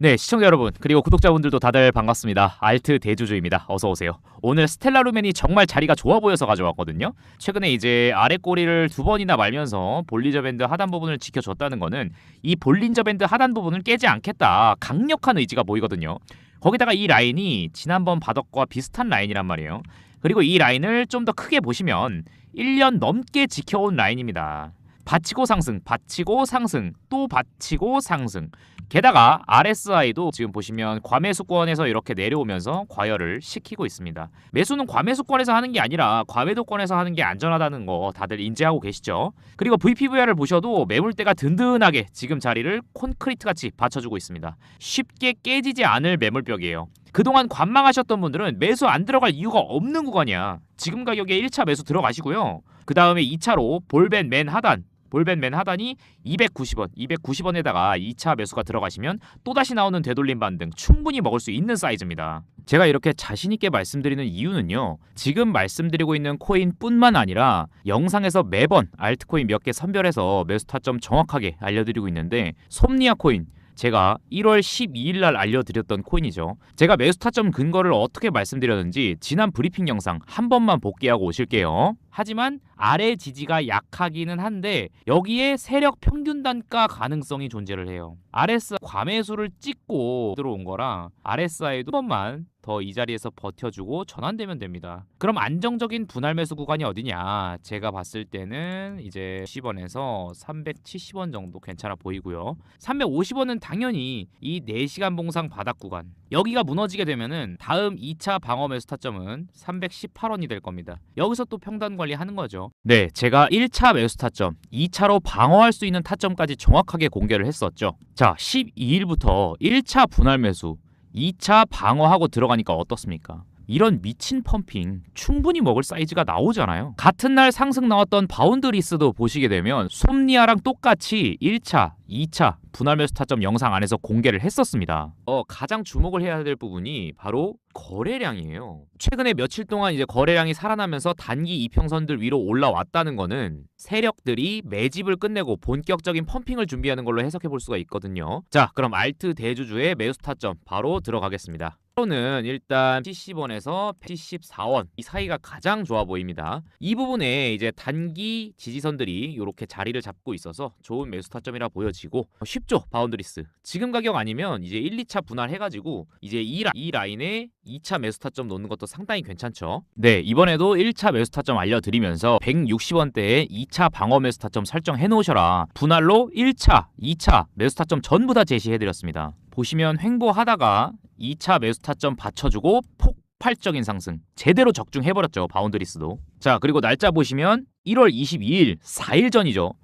네, 시청자 여러분, 그리고 구독자분들도 다들 반갑습니다. 알트 대주주입니다. 어서 오세요. 오늘 스텔라 루멘이 정말 자리가 좋아 보여서 가져왔거든요. 최근에 이제 아래 꼬리를 두 번이나 말면서 볼리저 밴드 하단 부분을 지켜줬다는 거는 이 볼린저 밴드 하단 부분을 깨지 않겠다. 강력한 의지가 보이거든요. 거기다가 이 라인이 지난번 바닥과 비슷한 라인이란 말이에요. 그리고 이 라인을 좀 더 크게 보시면 1년 넘게 지켜온 라인입니다. 받치고 상승, 받치고 상승, 또 받치고 상승. 게다가 RSI도 지금 보시면 과매수권에서 이렇게 내려오면서 과열을 시키고 있습니다. 매수는 과매수권에서 하는 게 아니라 과매도권에서 하는 게 안전하다는 거 다들 인지하고 계시죠? 그리고 VPVR을 보셔도 매물대가 든든하게 지금 자리를 콘크리트 같이 받쳐주고 있습니다. 쉽게 깨지지 않을 매물벽이에요. 그동안 관망하셨던 분들은 매수 안 들어갈 이유가 없는 구간이야. 지금 가격에 1차 매수 들어가시고요. 그 다음에 2차로 볼벤 맨 하단 볼벤 맨 하단이 290원, 290원에다가 2차 매수가 들어가시면 또다시 나오는 되돌림 반등 충분히 먹을 수 있는 사이즈입니다. 제가 이렇게 자신 있게 말씀드리는 이유는요. 지금 말씀드리고 있는 코인뿐만 아니라 영상에서 매번 알트코인 몇 개 선별해서 매수 타점 정확하게 알려드리고 있는데 솜니아 코인 제가 1월 12일 날 알려드렸던 코인이죠. 제가 매수 타점 근거를 어떻게 말씀드렸는지 지난 브리핑 영상 한 번만 복귀하고 오실게요. 하지만 아래 지지가 약하기는 한데 여기에 세력 평균 단가 가능성이 존재를 해요. RS 과매수를 찍고 들어온 거라 RSI도 한 번만 더 이 자리에서 버텨주고 전환되면 됩니다. 그럼 안정적인 분할 매수 구간이 어디냐? 제가 봤을 때는 이제 10원에서 370원 정도 괜찮아 보이고요. 350원은 당연히 이 4시간 봉상 바닥 구간. 여기가 무너지게 되면은 다음 2차 방어 매수 타점은 318원이 될 겁니다. 여기서 또 평단 관리하는 거죠. 네, 제가 1차 매수 타점, 2차로 방어할 수 있는 타점까지 정확하게 공개를 했었죠. 자, 12일부터 1차 분할 매수, 2차 방어하고 들어가니까 어떻습니까? 이런 미친 펌핑 충분히 먹을 사이즈가 나오잖아요. 같은 날 상승 나왔던 바운드리스도 보시게 되면 솜니아랑 똑같이 1차, 2차 분할 매수 타점 영상 안에서 공개를 했었습니다. 어, 가장 주목을 해야 될 부분이 바로 거래량이에요. 최근에 며칠 동안 이제 거래량이 살아나면서 단기 이평선들 위로 올라왔다는 거는 세력들이 매집을 끝내고 본격적인 펌핑을 준비하는 걸로 해석해 볼 수가 있거든요. 자, 그럼 알트 대주주의 매수 타점 바로 들어가겠습니다. 는 일단 70원에서 114원 이 사이가 가장 좋아 보입니다. 이 부분에 이제 단기 지지선들이 이렇게 자리를 잡고 있어서 좋은 매수 타점이라 보여 지고 쉽죠? 바운드리스. 지금 가격 아니면 이제 1, 2차 분할해가지고 이제 이, 라, 이 라인에 2차 매수 타점 놓는 것도 상당히 괜찮죠. 네 이번에도 1차 매수 타점 알려드리면서 160원대에 2차 방어 매수 타점 설정해 놓으셔라. 분할로 1차, 2차 매수 타점 전부 다 제시해드렸습니다. 보시면 횡보하다가 2차 매수 타점 받쳐주고 폭발적인 상승. 제대로 적중해버렸죠 바운드리스도. 자 그리고 날짜 보시면 1월 22일 4일 전이죠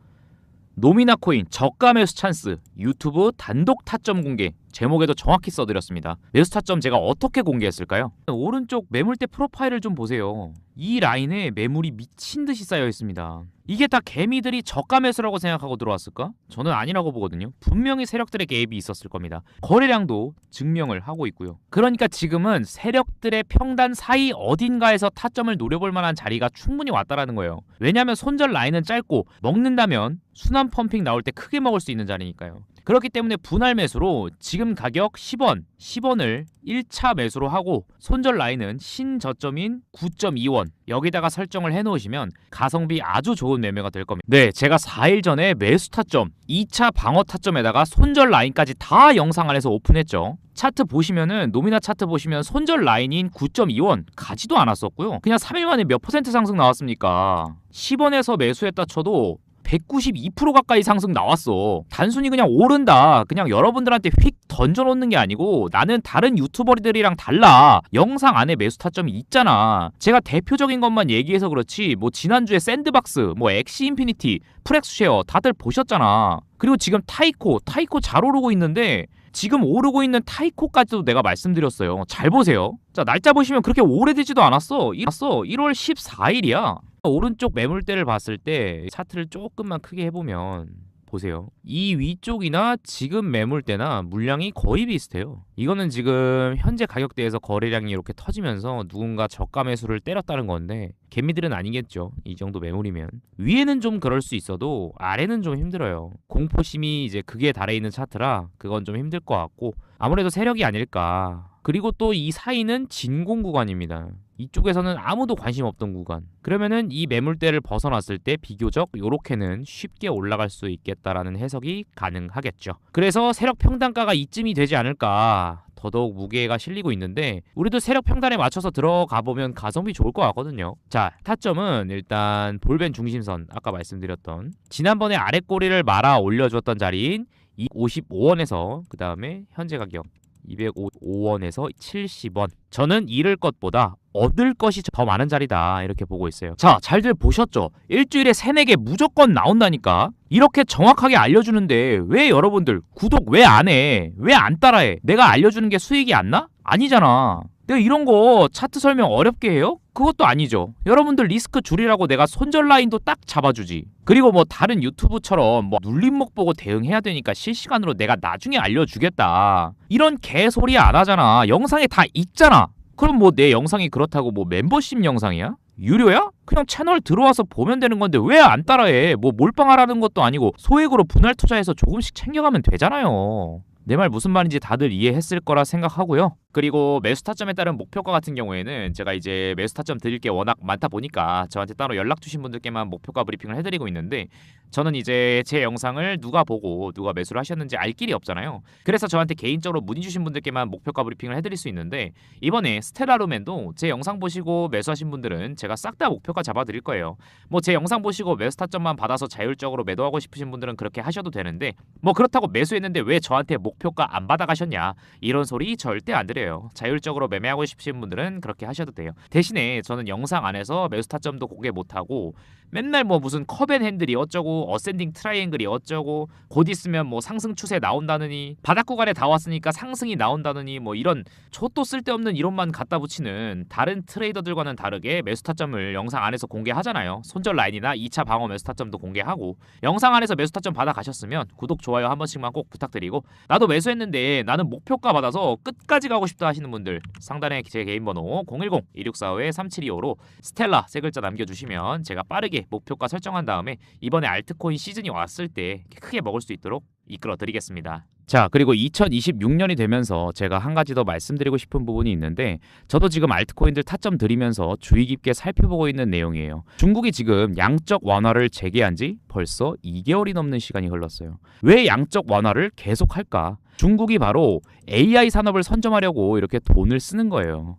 노미나 코인 저가 매수 찬스 유튜브 단독 타점 공개 제목에도 정확히 써드렸습니다. 매수 타점 제가 어떻게 공개했을까요? 오른쪽 매물대 프로파일을 좀 보세요. 이 라인에 매물이 미친 듯이 쌓여 있습니다. 이게 다 개미들이 저가 매수라고 생각하고 들어왔을까? 저는 아니라고 보거든요. 분명히 세력들의 개입이 있었을 겁니다. 거래량도 증명을 하고 있고요. 그러니까 지금은 세력들의 평단 사이 어딘가에서 타점을 노려볼 만한 자리가 충분히 왔다라는 거예요. 왜냐하면 손절 라인은 짧고 먹는다면 순환 펌핑 나올 때 크게 먹을 수 있는 자리니까요. 그렇기 때문에 분할 매수로 지금 가격 10원, 10원을 1차 매수로 하고 손절 라인은 신저점인 9.2원 여기다가 설정을 해 놓으시면 가성비 아주 좋은 매매가 될 겁니다. 네, 제가 4일 전에 매수 타점, 2차 방어 타점에다가 손절 라인까지 다 영상 안에서 오픈했죠. 차트 보시면은 노미나 차트 보시면 손절 라인인 9.2원 가지도 않았었고요. 그냥 3일 만에 몇 퍼센트 상승 나왔습니까? 10원에서 매수했다 쳐도 192% 가까이 상승 나왔어. 단순히 그냥 오른다. 그냥 여러분들한테 휙 던져놓는 게 아니고 나는 다른 유튜버들이랑 달라. 영상 안에 매수 타점이 있잖아. 제가 대표적인 것만 얘기해서 그렇지 뭐 지난주에 샌드박스, 뭐 엑시 인피니티, 프렉스쉐어 다들 보셨잖아. 그리고 지금 타이코, 타이코 잘 오르고 있는데 지금 오르고 있는 타이코까지도 내가 말씀드렸어요. 잘 보세요. 자, 날짜 보시면 그렇게 오래되지도 않았어. 1월 14일이야. 오른쪽 매물대를 봤을 때 차트를 조금만 크게 해보면 보세요. 이 위쪽이나 지금 매물대나 물량이 거의 비슷해요. 이거는 지금 현재 가격대에서 거래량이 이렇게 터지면서 누군가 저가 매수를 때렸다는 건데 개미들은 아니겠죠. 이 정도 매물이면 위에는 좀 그럴 수 있어도 아래는 좀 힘들어요. 공포심이 이제 극에 달해 있는 차트라 그건 좀 힘들 것 같고 아무래도 세력이 아닐까. 그리고 또 이 사이는 진공 구간입니다. 이쪽에서는 아무도 관심 없던 구간. 그러면은 이 매물대를 벗어났을 때 비교적 요렇게는 쉽게 올라갈 수 있겠다라는 해석이 가능하겠죠. 그래서 세력 평단가가 이쯤이 되지 않을까. 더더욱 무게가 실리고 있는데 우리도 세력 평단에 맞춰서 들어가 보면 가성비 좋을 것 같거든요. 자, 타점은 일단 볼벤 중심선 아까 말씀드렸던 지난번에 아래 꼬리를 말아 올려주었던 자리인 55원에서 그 다음에 현재 가격 205원에서 70원. 저는 잃을 것보다 얻을 것이 더 많은 자리다 이렇게 보고 있어요. 자, 잘들 보셨죠? 일주일에 3, 4개 무조건 나온다니까. 이렇게 정확하게 알려주는데 왜 여러분들 구독 왜 안 해? 왜 안 따라해? 내가 알려주는 게 수익이 안 나? 아니잖아. 내가 이런 거 차트 설명 어렵게 해요? 그것도 아니죠. 여러분들 리스크 줄이라고 내가 손절 라인도 딱 잡아주지. 그리고 뭐 다른 유튜브처럼 뭐 눌림목 보고 대응해야 되니까 실시간으로 내가 나중에 알려주겠다. 이런 개소리 안 하잖아. 영상에 다 있잖아. 그럼 뭐 내 영상이 그렇다고 뭐 멤버십 영상이야? 유료야? 그냥 채널 들어와서 보면 되는 건데 왜 안 따라해? 뭐 몰빵하라는 것도 아니고 소액으로 분할 투자해서 조금씩 챙겨가면 되잖아요. 내 말 무슨 말인지 다들 이해했을 거라 생각하고요. 그리고 매수 타점에 따른 목표가 같은 경우에는 제가 이제 매수 타점 드릴 게 워낙 많다 보니까 저한테 따로 연락 주신 분들께만 목표가 브리핑을 해드리고 있는데 저는 이제 제 영상을 누가 보고 누가 매수를 하셨는지 알 길이 없잖아요. 그래서 저한테 개인적으로 문의 주신 분들께만 목표가 브리핑을 해드릴 수 있는데 이번에 스텔라루멘도 제 영상 보시고 매수하신 분들은 제가 싹 다 목표가 잡아드릴 거예요. 뭐 제 영상 보시고 매수 타점만 받아서 자율적으로 매도하고 싶으신 분들은 그렇게 하셔도 되는데 뭐 그렇다고 매수했는데 왜 저한테 목표가 안 받아가셨냐 이런 소리 절대 안 드려요. 거예요. 자율적으로 매매하고 싶으신 분들은 그렇게 하셔도 돼요. 대신에 저는 영상 안에서 매수 타점도 공개 못하고 맨날 뭐 무슨 컵앤 핸들이 어쩌고 어센딩 트라이앵글이 어쩌고 곧 있으면 뭐 상승 추세 나온다느니 바닥 구간에 다 왔으니까 상승이 나온다느니 뭐 이런 촛도 쓸데없는 이론만 갖다 붙이는 다른 트레이더들과는 다르게 매수 타점을 영상 안에서 공개하잖아요. 손절 라인이나 2차 방어 매수 타점도 공개하고 영상 안에서 매수 타점 받아 가셨으면 구독 좋아요 한 번씩만 꼭 부탁드리고 나도 매수했는데 나는 목표가 받아서 끝까지 가고 싶다 하시는 분들 상단에 제 개인 번호 010-2645-3725로 스텔라 세 글자 남겨주시면 제가 빠르게 목표가 설정한 다음에 이번에 알트코인 시즌이 왔을 때 크게 먹을 수 있도록 이끌어 드리겠습니다. 자, 그리고 2026년이 되면서 제가 한 가지 더 말씀드리고 싶은 부분이 있는데 저도 지금 알트코인들 타점 드리면서 주의 깊게 살펴보고 있는 내용이에요. 중국이 지금 양적 완화를 재개한 지 벌써 2개월이 넘는 시간이 흘렀어요. 왜 양적 완화를 계속 할까? 중국이 바로 AI 산업을 선점하려고 이렇게 돈을 쓰는 거예요.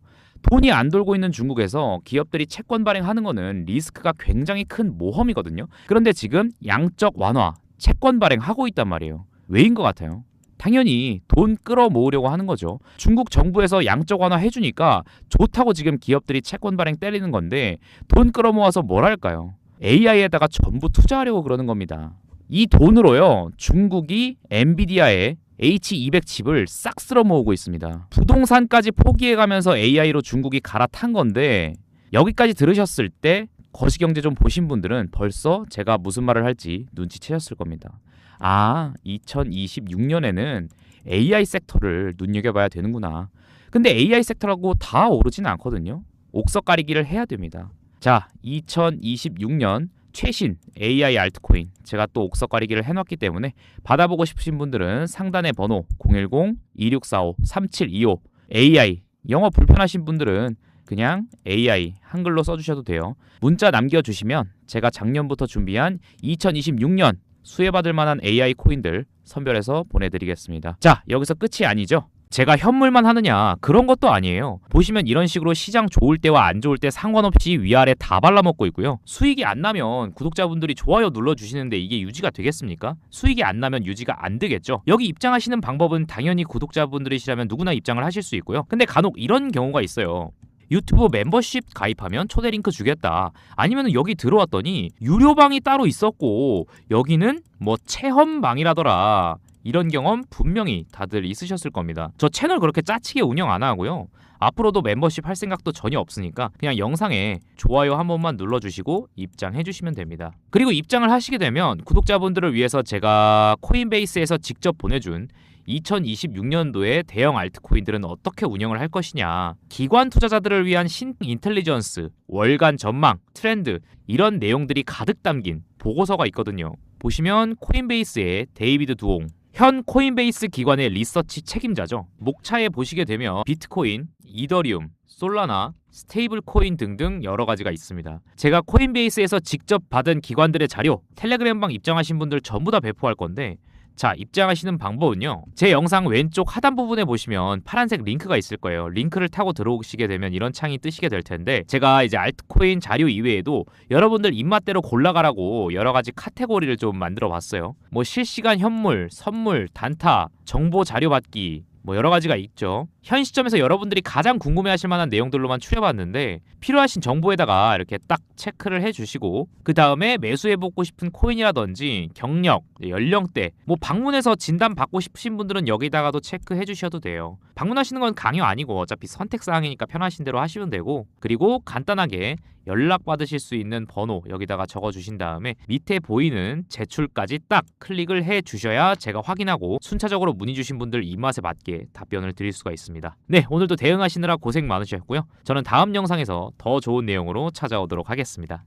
돈이 안 돌고 있는 중국에서 기업들이 채권 발행하는 거는 리스크가 굉장히 큰 모험이거든요. 그런데 지금 양적 완화, 채권 발행하고 있단 말이에요. 왜인 것 같아요? 당연히 돈 끌어모으려고 하는 거죠. 중국 정부에서 양적 완화 해주니까 좋다고 지금 기업들이 채권 발행 때리는 건데 돈 끌어모아서 뭘 할까요? AI에다가 전부 투자하려고 그러는 겁니다. 이 돈으로요, 중국이 엔비디아에 H200 칩을 싹 쓸어 모으고 있습니다. 부동산까지 포기해가면서 AI로 중국이 갈아탄 건데 여기까지 들으셨을 때 거시경제 좀 보신 분들은 벌써 제가 무슨 말을 할지 눈치채셨을 겁니다. 아, 2026년에는 AI 섹터를 눈여겨봐야 되는구나. 근데 AI 섹터라고 다 오르진 않거든요. 옥석 가리기를 해야 됩니다. 자, 2026년 최신 AI 알트코인 제가 또 옥석 가리기를 해놨기 때문에 받아보고 싶으신 분들은 상단의 번호 010-2645-3725 AI 영어 불편하신 분들은 그냥 AI 한글로 써주셔도 돼요. 문자 남겨주시면 제가 작년부터 준비한 2026년 수혜받을 만한 AI 코인들 선별해서 보내드리겠습니다. 자 여기서 끝이 아니죠. 제가 현물만 하느냐 그런 것도 아니에요. 보시면 이런 식으로 시장 좋을 때와 안 좋을 때 상관없이 위아래 다 발라먹고 있고요. 수익이 안 나면 구독자분들이 좋아요 눌러주시는데 이게 유지가 되겠습니까? 수익이 안 나면 유지가 안 되겠죠. 여기 입장하시는 방법은 당연히 구독자분들이시라면 누구나 입장을 하실 수 있고요. 근데 간혹 이런 경우가 있어요. 유튜브 멤버십 가입하면 초대 링크 주겠다. 아니면 여기 들어왔더니 유료방이 따로 있었고 여기는 뭐 체험방이라더라. 이런 경험 분명히 다들 있으셨을 겁니다. 저 채널 그렇게 짜치게 운영 안 하고요. 앞으로도 멤버십 할 생각도 전혀 없으니까 그냥 영상에 좋아요 한 번만 눌러주시고 입장해 주시면 됩니다. 그리고 입장을 하시게 되면 구독자분들을 위해서 제가 코인베이스에서 직접 보내준 2026년도에 대형 알트코인들은 어떻게 운영을 할 것이냐, 기관 투자자들을 위한 신 인텔리전스, 월간 전망, 트렌드 이런 내용들이 가득 담긴 보고서가 있거든요. 보시면 코인베이스의 데이비드 두옹 현 코인베이스 기관의 리서치 책임자죠. 목차에 보시게 되면 비트코인, 이더리움, 솔라나, 스테이블 코인 등등 여러 가지가 있습니다. 제가 코인베이스에서 직접 받은 기관들의 자료, 텔레그램방 입장하신 분들 전부 다 배포할 건데 자, 입장하시는 방법은요. 제 영상 왼쪽 하단 부분에 보시면 파란색 링크가 있을 거예요. 링크를 타고 들어오시게 되면 이런 창이 뜨시게 될 텐데 제가 이제 알트코인 자료 이외에도 여러분들 입맛대로 골라가라고 여러 가지 카테고리를 좀 만들어 봤어요. 뭐 실시간 현물, 선물, 단타, 정보 자료 받기, 뭐 여러 가지가 있죠. 현 시점에서 여러분들이 가장 궁금해하실 만한 내용들로만 추려봤는데 필요하신 정보에다가 이렇게 딱 체크를 해주시고 그 다음에 매수해보고 싶은 코인이라든지 경력, 연령대, 뭐 방문해서 진단 받고 싶으신 분들은 여기다가도 체크해주셔도 돼요. 방문하시는 건 강요 아니고 어차피 선택 사항이니까 편하신 대로 하시면 되고 그리고 간단하게 연락 받으실 수 있는 번호 여기다가 적어 주신 다음에 밑에 보이는 제출까지 딱 클릭을 해 주셔야 제가 확인하고 순차적으로 문의 주신 분들 입맛에 맞게 답변을 드릴 수가 있 습니다. 네, 오늘도 대응하시느라 고생 많으셨고요. 저는 다음 영상에서 더 좋은 내용으로 찾아오도록 하겠습니다.